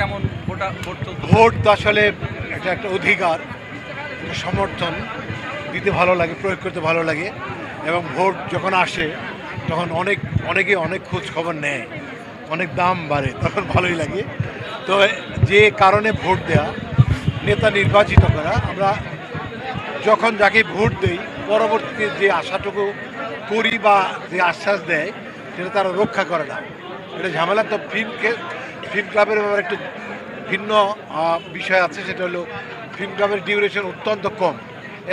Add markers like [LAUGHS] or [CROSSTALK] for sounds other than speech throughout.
কেমন ভোটা তো আসলে এটা একটা অধিকার সমর্থন, দিতে ভালো লাগে, প্রয়োগ করতে ভালো লাগে। এবং ভোট যখন আসে, তখন অনেক, অনেকে অনেক খোঁজ খবর নেয়, অনেক দাম বাড়ে, [LAUGHS] তখন ভালোই লাগে। তো যে কারণে ভোট দেয়া, নেতা নির্বাচিত করা, আমরা যখন যাকে ভোট দেই, পরবর্তীতে যে আশাটুকু করি বা যে আশ্বাস দেয়, সেটা তারা রক্ষা করে না। এটা ঝামেলা, তো ফিল্মকে ফিল্ম ক্লাবের ব্যাপারে একটু ভিন্ন বিষয় আছে, সেটা হলো ফিল্ম ক্লাবের ডিউরেশন অত্যন্ত কম।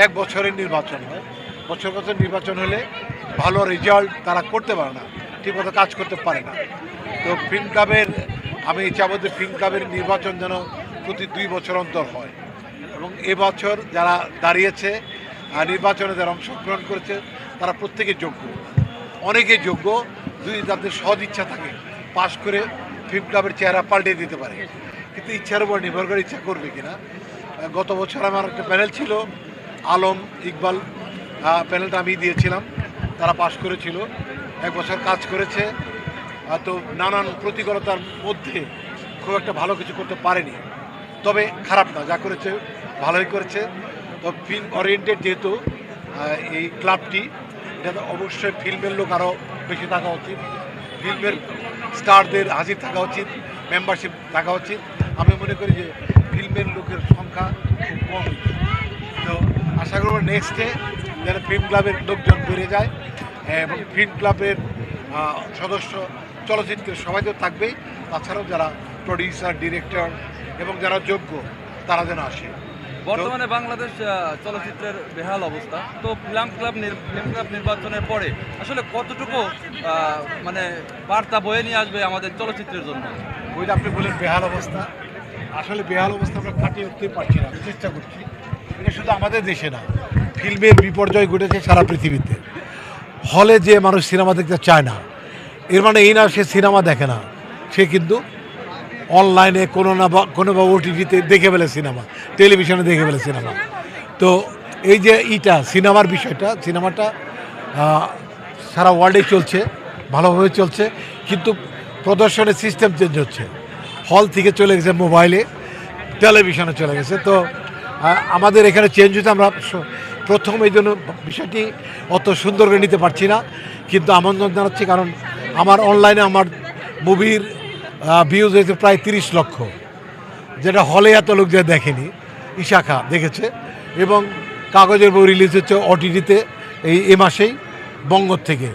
এক বছরের নির্বাচন হয়। বছর বছর নির্বাচন হলে ভালো রেজাল্ট তারা করতে পারে না ঠিকমতো কাজ করতে পারে না। তো ফিল্ম ক্লাবের আমি চাবো যে ফিল্ম ক্লাবের নির্বাচন যেন প্রতি দুই বছর অন্তর হয়। এবং এবছর যারা দাঁড়িয়েছে নির্বাচনে যারা অংশগ্রহণ করেছে, তারা প্রত্যেকে যোগ্য। অনেকে যোগ্য, যদি তাদের সদ ইচ্ছা থাকে, পাশ করে ফিল্ম ক্লাবের চেহারা পাল্টে দিতে পারে। কিন্তু ইচ্ছার উপর নির্ভর করে ইচ্ছা করবে কিনা। গত বছর আমার একটা প্যানেল ছিল, আলম, ইকবাল প্যানেলটা আমি দিয়েছিলাম। তারা পাশ করেছিল। এক বছর কাজ করেছে। তো নানান প্রতিকূলতার মধ্যে খুব একটা ভালো কিছু করতে পারেনি। তবে খারাপ না, যা করেছে ভালোই করেছে। তো ফিল্ম ওরিয়েন্টেড যেহেতু এই ক্লাবটি এটাতে অবশ্যই ফিল্মের লোক আরও বেশি থাকা উচিত। ফিল্মের স্টারদের হাজির থাকা উচিত মেম্বারশিপ থাকা উচিত। আমি মনে করি যে ফিল্মের লোকের সংখ্যা খুব কম। তো আশা করব নেক্সটে যেন ফিল্ম ক্লাবের লোকজন বেড়ে যায় এবং ফিল্ম ক্লাবের সদস্য চলচ্চিত্রের সবাই তো থাকবেই। তাছাড়াও যারা প্রডিউসার ডিরেক্টর এবং যারা যোগ্য, তারা যেন আসে। বর্তমানে বাংলাদেশ চলচ্চিত্রের বেহাল অবস্থা। তো ফিল্ম ক্লাব ফিল্ম ক্লাব নির্বাচনের পরে আসলে কতটুকু মানে বার্তা বয়ে নিয়ে আসবে আমাদের চলচ্চিত্রের জন্য? ওইটা আপনি বলেন বেহাল অবস্থা। আসলে বেহাল অবস্থা আমরা কাটিয়ে উঠতে পারছি না চেষ্টা করছি। এটা শুধু আমাদের দেশে না, ফিল্মের বিপর্যয় ঘটেছে সারা পৃথিবীতে। হলে যে মানুষ সিনেমা দেখতে চায় না, এর মানে এই না সে সিনেমা দেখে না, সে কিন্তু অনলাইনে কোনো না বা কোনো বা ওটিটিতে দেখে ফেলে সিনেমা, টেলিভিশনে দেখে ফেলে সিনেমা। তো এই যে ইটা, সিনেমার বিষয়টা, সিনেমাটা সারা ওয়ার্ল্ডে চলছে, ভালোভাবে চলছে, কিন্তু প্রদর্শনের সিস্টেম চেঞ্জ হচ্ছে। হল থেকে চলে গেছে মোবাইলে টেলিভিশনে চলে গেছে। তো আমাদের এখানে চেঞ্জ হচ্ছে আমরা প্রথম এই জন্য বিষয়টি অত সুন্দর করে নিতে পারছি না, কিন্তু আমন্ত্রণ জানাচ্ছি, কারণ আমার অনলাইনে আমার মুভির ভিউজ হয়েছে প্রায় তিরিশ লক্ষ। যেটা হলে এত লোক যে দেখেনি। ইশাখা দেখেছে। এবং কাগজের বই রিলিজ হচ্ছে ওটিটিতে এই এ মাসেই বঙ্গ থেকে।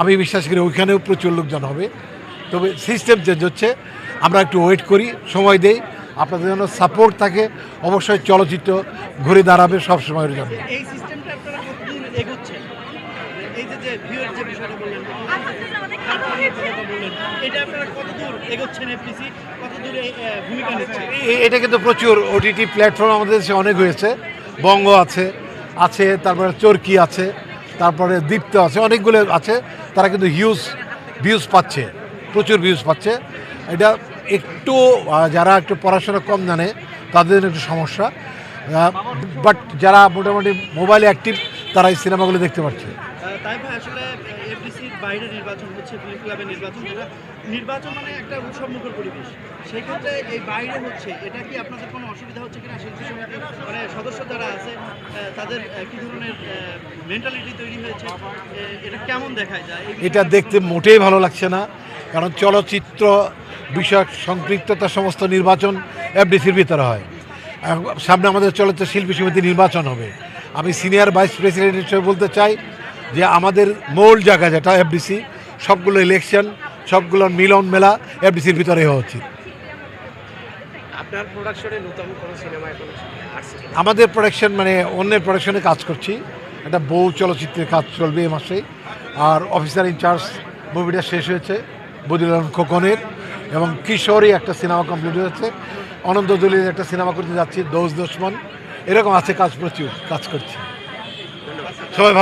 আমি বিশ্বাস করি ওইখানেও প্রচুর লোকজন হবে। তবে সিস্টেম চেঞ্জ হচ্ছে। আমরা একটু ওয়েট করি সময় দেই। আপনাদের জন্য সাপোর্ট থাকে। অবশ্যই চলচ্চিত্র ঘুরে দাঁড়াবে সব সময়ের জন্য। এই সিস্টেমটা আপনারা এগোচ্ছেন? এই যে যে ভিউয়ের যে বিষয়টা বললেন। এটা কিন্তু প্রচুর ওটিটি প্ল্যাটফর্ম আমাদের দেশে অনেক হয়েছে। বঙ্গ আছে আছে তারপরে চরকি আছে তারপরে দীপ্ত আছে অনেকগুলো আছে। তারা কিন্তু হিউজ ভিউজ পাচ্ছে প্রচুর ভিউজ পাচ্ছে। এটা একটু যারা একটু পড়াশোনা কম জানে তাদের জন্য একটু সমস্যা। বাট যারা মোটামুটি মোবাইলে অ্যাক্টিভ তারা এই সিনেমাগুলো দেখতে পাচ্ছে। তাই আসলে বাইরে নির্বাচন হচ্ছে ফিল্ম ক্লাবের নির্বাচন যেটা নির্বাচন মানে একটা উৎসবমুখর পরিবেশ। সেই ক্ষেত্রে এই বাইরে হচ্ছে এটা কি আপনাদের কোনো অসুবিধা হচ্ছে কিনা? শিল্পী সমিতি মানে সদস্য যারা আছে তাদের কি ধরনের মেন্টালিটি তৈরি হয়েছে? এটা কেমন দেখায় যায়? এটা দেখতে মোটেই ভালো লাগছে না কারণ চলচ্চিত্র বিষয়ক সম্পৃক্ততা সমস্ত নির্বাচন এফডিসির ভিতরে হয়। সামনে আমাদের চলচ্চিত্র শিল্পী সমিতি নির্বাচন হবে। আমি সিনিয়র ভাইস প্রেসিডেন্ট হিসেবে বলতে চাই যে আমাদের মূল জায়গা যেটা এফডিসি সবগুলো ইলেকশন সবগুলো মিলন মেলা এফডিসির ভিতরে হওয়া উচিত? আমাদের প্রোডাকশন মানে অন্যের প্রোডাকশনে কাজ করছি। একটা বউ চলচ্চিত্রের কাজ চলবে এ মাসে। আর অফিসার ইনচার্জ মুভিটা শেষ হয়েছে বদিল খোকনের। এবং কিশোরী একটা সিনেমা কমপ্লিট হয়েছে। অনন্ত দলিলের একটা সিনেমা করতে যাচ্ছি দোষ দুশ্মন। এরকম আছে কাজ প্রচুর কাজ করছি। সবাই ভালো